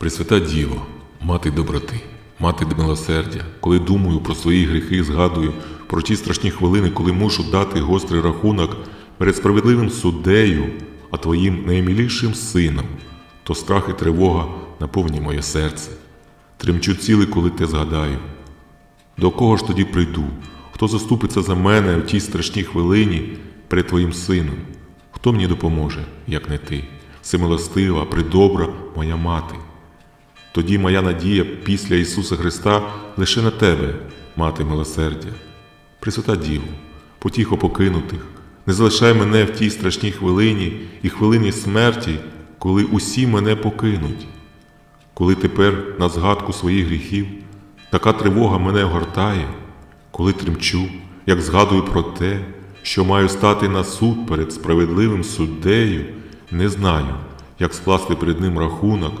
Пресвята Діво, мати доброти, мати милосердя, коли думаю про свої гріхи, згадую про ті страшні хвилини, коли мушу дати гострий рахунок перед справедливим суддею, а твоїм наймілішим сином, то страх і тривога наповні моє серце. Тремчу цілий, коли те згадаю. До кого ж тоді прийду? Хто заступиться за мене у тій страшній хвилині перед Твоїм сином? Хто мені допоможе, як не ти, всемилостива, придобра моя мати? Тоді моя надія після Ісуса Христа лише на Тебе, мати милосердя. Пресвята Діву, потіхо покинутих, не залишай мене в тій страшній хвилині і хвилині смерті, коли усі мене покинуть. Коли тепер на згадку своїх гріхів така тривога мене огортає, коли тремчу, як згадую про те, що маю стати на суд перед справедливим суддею, не знаю, як скласти перед ним рахунок,